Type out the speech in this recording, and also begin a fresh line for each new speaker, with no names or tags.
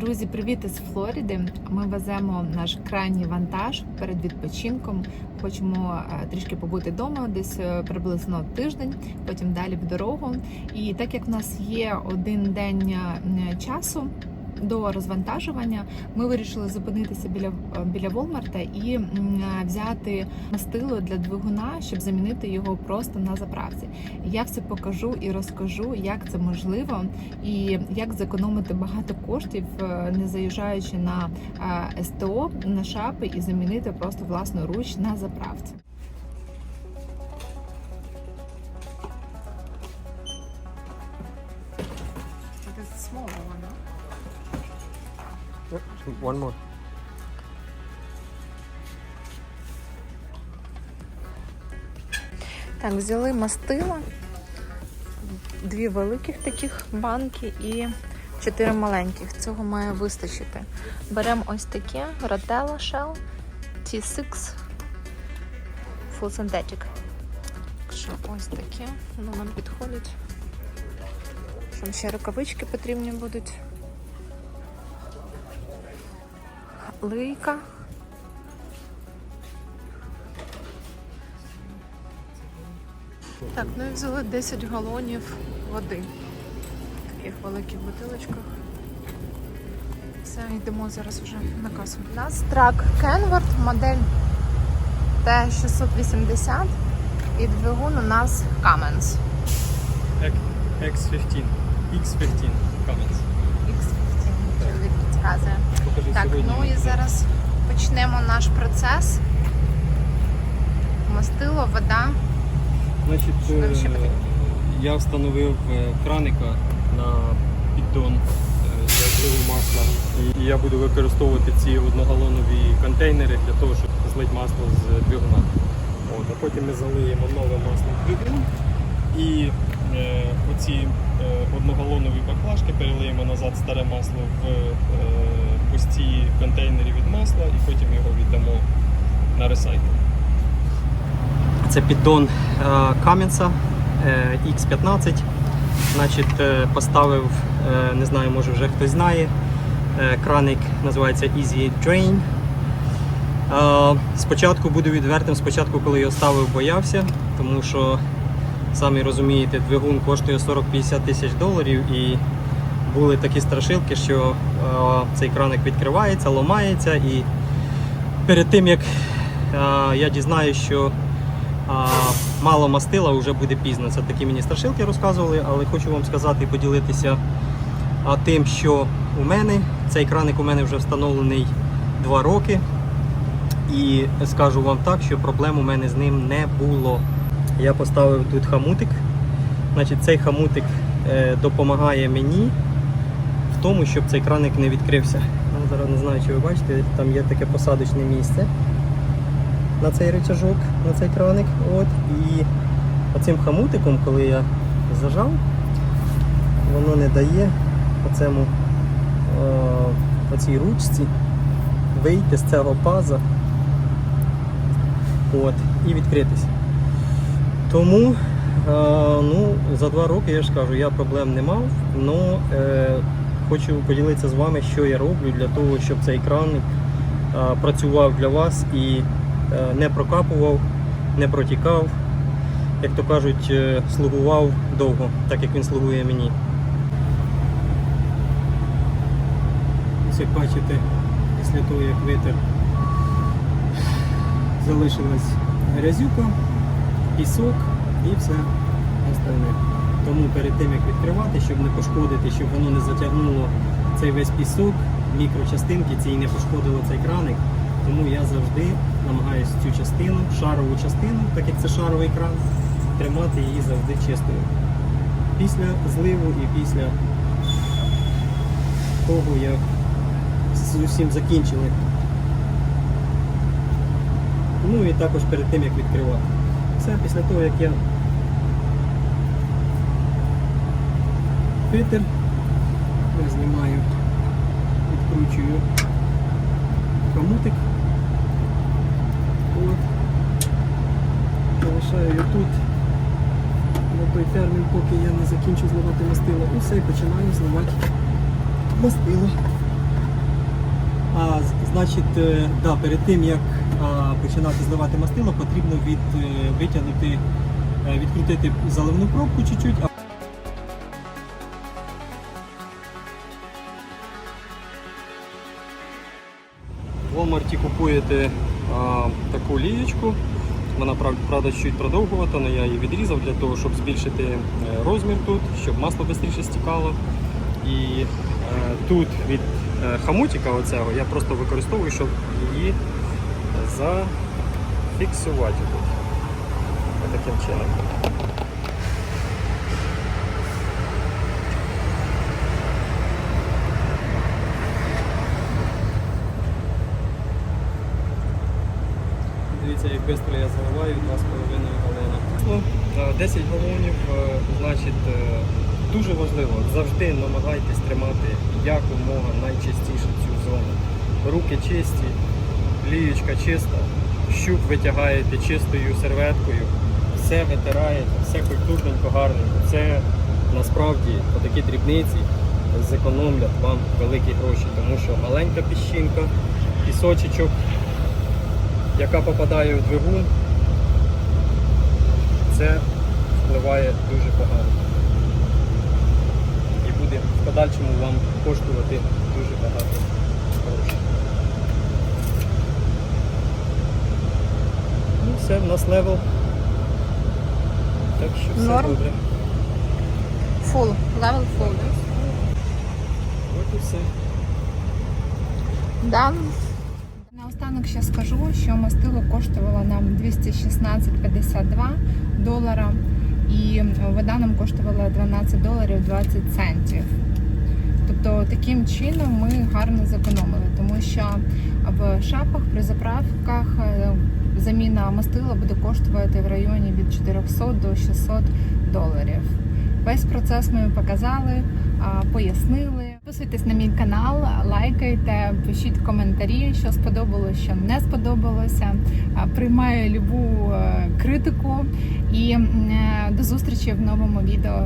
Друзі, привіт із Флориди. Ми веземо наш крайній вантаж перед відпочинком. Хочемо е, трішки побути вдома, десь е, приблизно тиждень, потім далі в дорогу. І так як в нас є один день е, часу. До розвантажування ми вирішили зупинитися біля е, біля Волмарта і е, взяти мастило для двигуна, щоб замінити його просто на заправці. Я все покажу і розкажу, як це можливо, і як зекономити багато коштів, е, не заїжджаючи на СТО на шапи і замінити просто власноруч на заправці.
One more.
Так, взяли мастила, дві великих таких банки і чотири маленьких. Цього має вистачити. Беремо ось таке Rotella Shell T6 Full Synthetic. Так що ось таке, воно нам підходить. Там ще рукавички потрібні будуть. Лийка. Так, ну і взяли 10 галонів води. В таких великих бутилочках. Все, йдемо зараз вже на касу. У нас трак Kenworth, модель T680 і двигун у нас Cummins
X15. X15 Cummins.
X15. Чоловік підказує.
Покажи
Так,
сьогодні.
ну і зараз почнемо наш процес. Мастило, вода.
Значить,
ще
е, я встановив е, краника на піддон е, для зливу масла. І я буду використовувати ці одногалонові контейнери для того, щоб злити масло з двигуна. От, а потім ми залиємо нове масло в двигун і е, оці е, одногалонові баклажки перелиємо назад старе масло в е, пусті контейнери від масла і потім його віддамо на ресайкл. Це піддон Кам'янса X15. Значить, е, поставив, е, не знаю, може вже хтось знає. е, Краник називається Easy Drain. Е, Спочатку буду відвертим, спочатку, коли його ставив, боявся, тому що, самі розумієте, двигун коштує 40-50 тисяч доларів і були такі страшилки, що е, цей краник відкривається, ламається і перед тим як е, я дізнаюся, що а, мало мастила вже буде пізно. Це такі мені страшилки розказували, але хочу вам сказати і поділитися тим, що у мене цей краник у мене вже встановлений 2 роки. І скажу вам так, що проблем у мене з ним не було. Я поставив тут хамутик. Значить, цей хамутик е, допомагає мені тому, щоб цей краник не відкрився. Ну, зараз не знаю, чи ви бачите, там є таке посадочне місце на цей рычажок, на цей краник. От. І оцим хамутиком, коли я зажав, воно не дає оцему, е, оцій ручці вийти з цього паза от, і відкритися. Тому е, ну, за два роки я ж кажу, я проблем не мав, але хочу поділитися з вами, що я роблю для того, щоб цей краник працював для вас і е, не прокапував, не протікав, як то кажуть, е, слугував довго, так як він слугує мені. Ось як бачите, після того як витер залишилась грязюка, пісок і все остальне. Тому перед тим як відкривати, щоб не пошкодити, щоб воно не затягнуло цей весь пісок, мікрочастинки ці і не пошкодило цей краник. Тому я завжди намагаюся цю частину, шарову частину, так як це шаровий кран, тримати її завжди чистою. Після зливу і після того, як з усім закінчили. Ну і також перед тим, як відкривати. Все після того, як я фитер, я знімаю, відкручую хомутик. Залишаю його тут на той термін, поки я не закінчу зливати мастило. І все, і починаю зливати мастило.
А, значить, е, да, перед тим як а, починати зливати мастило, потрібно від, е, витягнути, е, відкрутити заливну пробку чуть-чуть.
Walmart а, таку лієчку. Вона правда чуть продовгувата, але я її відрізав для того, щоб збільшити е, розмір тут, щоб масло швидше стікало. І е, тут від е, хамутика оцього я просто використовую, щоб її зафіксувати тут. Таким чином. Як швидко я заливаю 2,5 галона. Ну, е, 10 галонів, е, значить, е, дуже важливо, завжди намагайтесь тримати якомога найчистіше цю зону. Руки чисті, ліючка чиста, щуп витягаєте чистою серветкою, все витираєте, все культурненько, гарненько. Це насправді отакі дрібниці зекономлять вам великі гроші, тому що маленька піщинка, пісочечок, яка попадає в двигун, це впливає дуже погано. І буде в подальшому вам коштувати дуже багато грошей. Ну все, в нас левел. Так що все
Норм.
добре.
Full, level full.
От і все.
Дан. Наостанок ще скажу, що мастило коштувало нам 216,52 долара, і вода нам коштувала 12 доларів 20 центів. Тобто таким чином ми гарно зекономили, тому що в шапах при заправках е, заміна мастила буде коштувати в районі від 400 до 600 доларів. Весь процес ми показали, пояснили. Підписуйтесь на мій канал, лайкайте, пишіть коментарі, що сподобалося, що не сподобалося. Приймаю любу е, критику і е, до зустрічі в новому відео.